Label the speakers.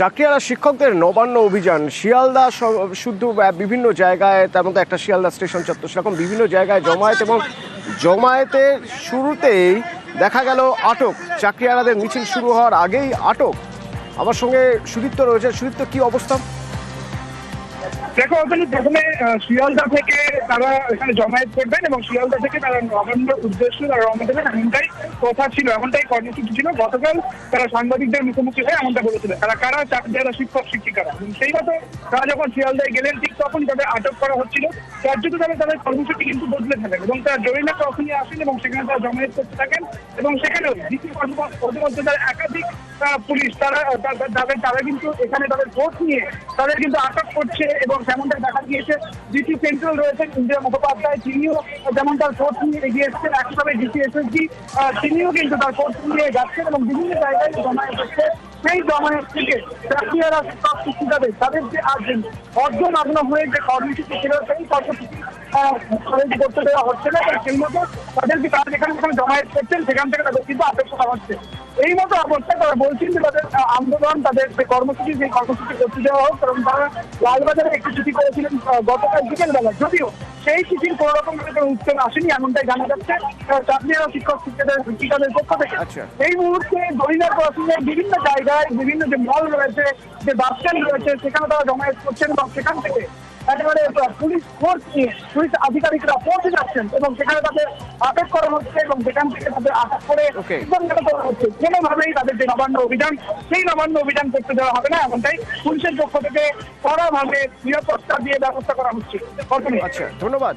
Speaker 1: চাকরিয়ালা শিক্ষকদের নবান্ন অভিযান। শিয়ালদা শুদ্ধ বিভিন্ন জায়গায় তার মধ্যে একটা শিয়ালদা স্টেশন চত্বর, সেরকম বিভিন্ন জায়গায় জমায়েত এবং জমায়েতের শুরুতেই দেখা গেল আটক। চাকরিয়ালাদের মিছিল শুরু হওয়ার আগেই আটক। আমার সঙ্গে সুদীপ্ত রয়েছে। সুদীপ্ত, কি অবস্থা?
Speaker 2: দেখো, ওখানে প্রথমে শিয়ালদা থেকে তারা এখানে জমায়েত করবেন এবং শিয়ালদা থেকে তারা নবান্ন উদ্দেশ্যে তারা রওনা দেবেন। এমনটাই কথা ছিল এমনটাই কর্মসূচি ছিল। গতকাল তারা সাংবাদিকদের মুখোমুখি হয়ে এমনটা বলেছিলেন তারা কারা? যারা শিক্ষক শিক্ষিকারা। সেই মতো তারা যখন শিয়ালদায় গেলেন ঠিক তখন তাদের আটক করা হচ্ছিল। কার্যত তারা তাদের কর্মসূচি কিন্তু বদলে থাকেন এবং তারা জরিনা তখনই আসেন এবং সেখানে তারা জমায়েত করতে থাকেন এবং সেখানেও দ্বিতীয় কর্মকর্তাদের একাধিক আহ, পুলিশ তারা তাদের তারা কিন্তু এখানে তাদের ভোট নিয়ে তাদের কিন্তু আটক করছে এবং যেমনটা দেখা গিয়েছে। ডিসি সেন্ট্রাল রয়েছেন ইন্দিরা মুখোপাধ্যায় তিনিও যেমন তার ভোট নিয়ে এগিয়ে এসেছেন একইভাবে ডিসি এসএসজি তিনিও কিন্তু তার ভোট নিয়ে যাচ্ছেন এবং বিভিন্ন জায়গায় জমায়েত হচ্ছে। সেই জমায়েত থেকে চাকরিয়ারা শিক্ষক শিক্ষিকাদের তাদের যে আজ অর্ধনগ্ন হয়ে যে কর্মসূচি ছিল, সেই কর্মসূচি করতে দেওয়া হচ্ছে না সেই মতো তাদেরকে তারা যেখানে যেখানে জমায়েত করছেন, সেখান থেকে তাদের কিন্তু করা হচ্ছে। এই মতো অবস্থায় তারা বলছেন যে তাদের আন্দোলন, তাদের যে কর্মসূচি, সেই কর্মসূচি করতে দেওয়া হোক। কারণ তারা লালবাজারে একটি চিঠি করেছিলেন গতকাল বিকেলবেলা। যদিও সেই চিঠির কোনো রকম ভাবে উত্তর আসেনি এমনটাই জানা যাচ্ছে আহ, শিক্ষক শিক্ষকদের শিক্ষকদের পক্ষ থেকে
Speaker 1: আচ্ছা।
Speaker 2: এই মুহূর্তে দরিনার ক্রসিংয়ের বিভিন্ন জায়গায় বিভিন্ন যে মল রয়েছে যে বাস স্ট্যান্ড রয়েছে সেখানে তারা জমায়েত করছেন এবং সেখান থেকে একেবারে পুলিশ ফোর্স নিয়ে পুলিশ আধিকারিকরা পৌঁছে যাচ্ছেন এবং সেখানে তাদের আটক করা হচ্ছে এবং সেখান থেকে তাদের আটক করে. সিদ্ধান্ত করা হচ্ছে। কোনোভাবেই তাদের যে নবান্ন অভিযান সেই নবান্ন অভিযান করতে দেওয়া হবে না এমনটাই পুলিশের পক্ষ থেকে কড়াভাবে নিরাপত্তা দিয়ে ব্যবস্থা করা হচ্ছে।
Speaker 1: আচ্ছা ধন্যবাদ।